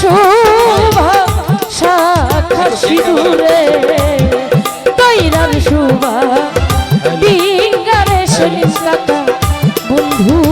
শোভা শাখা সিঁদুরে তৈরার শোভা ডিঙ্গারে সেলিম কাকা বন্ধুর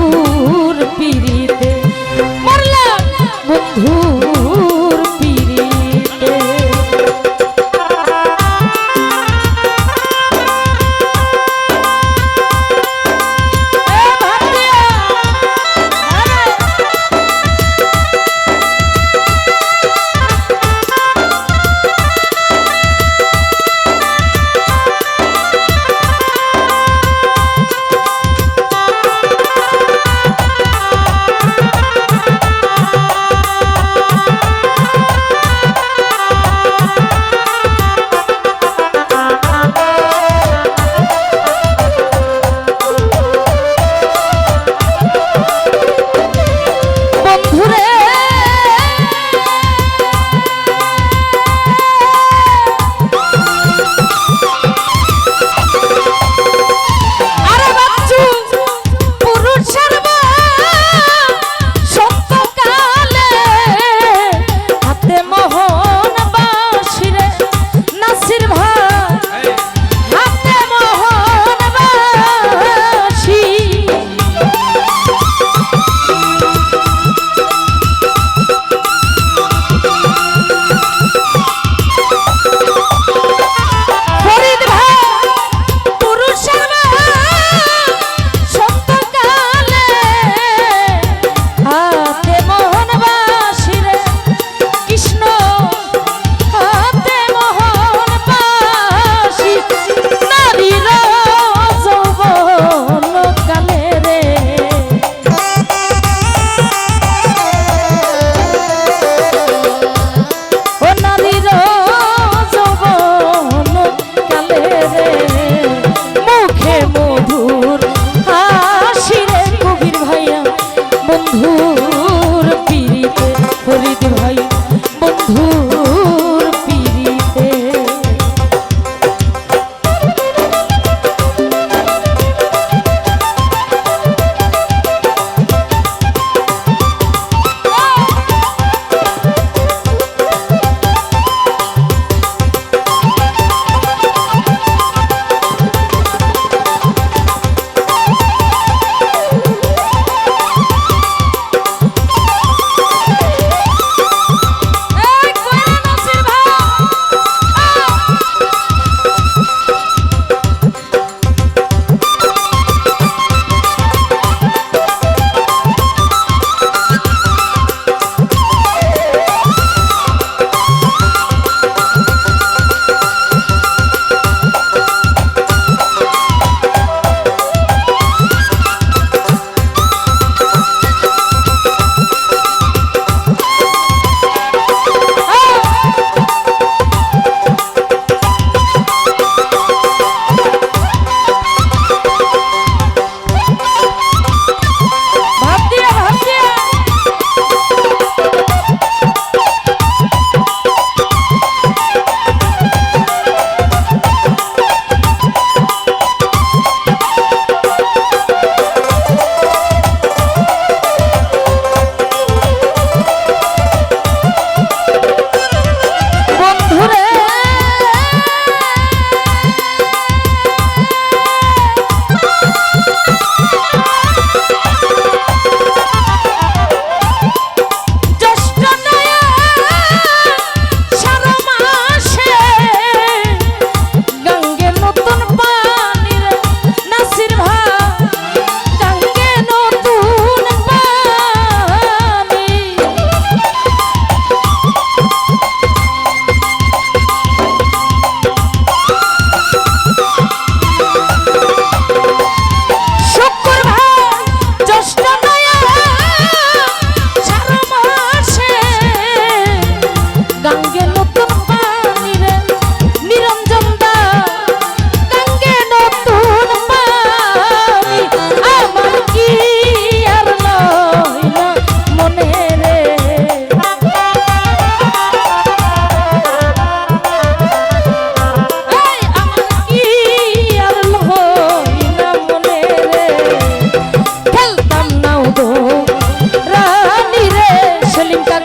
লিঙ্কার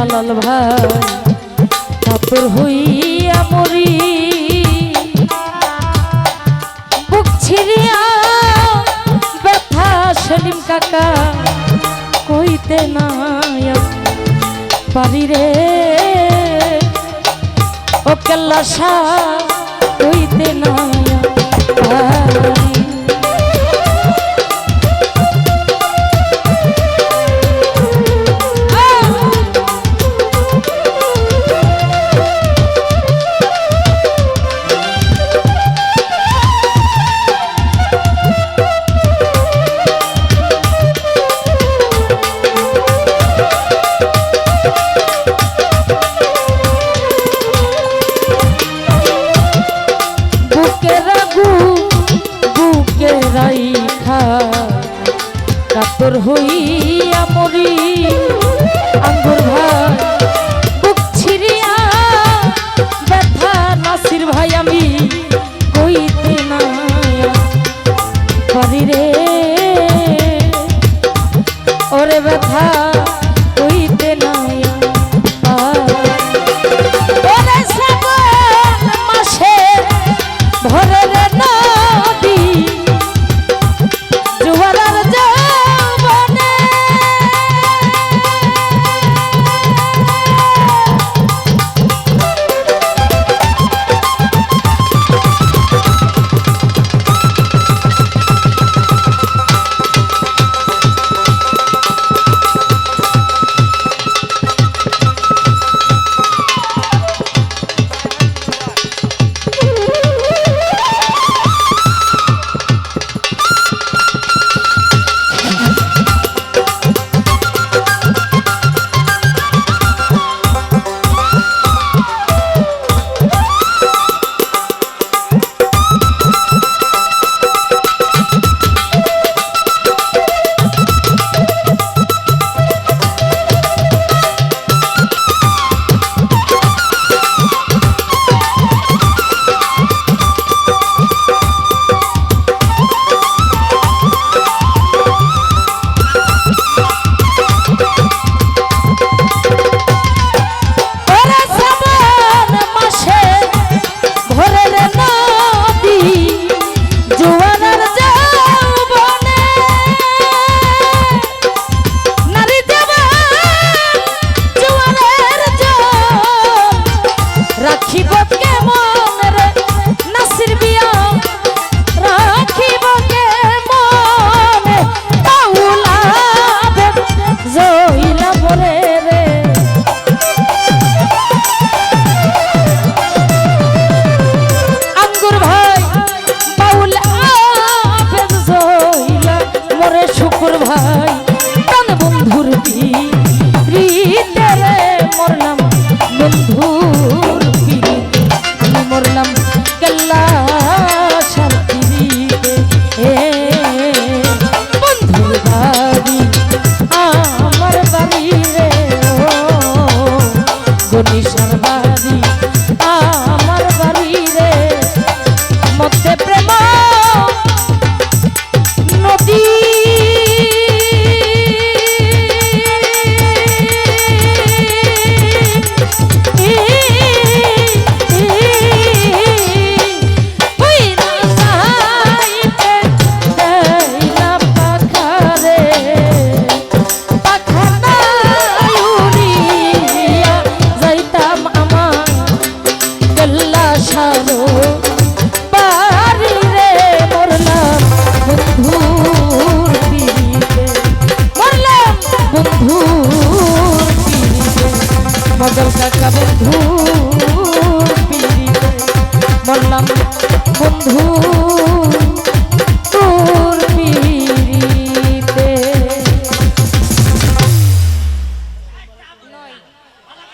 দালাল ভাই ঠাকুর হইয়া মরি। বুক ছিড়িয়া ব্যথা, সেলিম কাকা কইতে না পারি রে। ও কেল্লা সা কইতে না ব্যথা হইতে নয়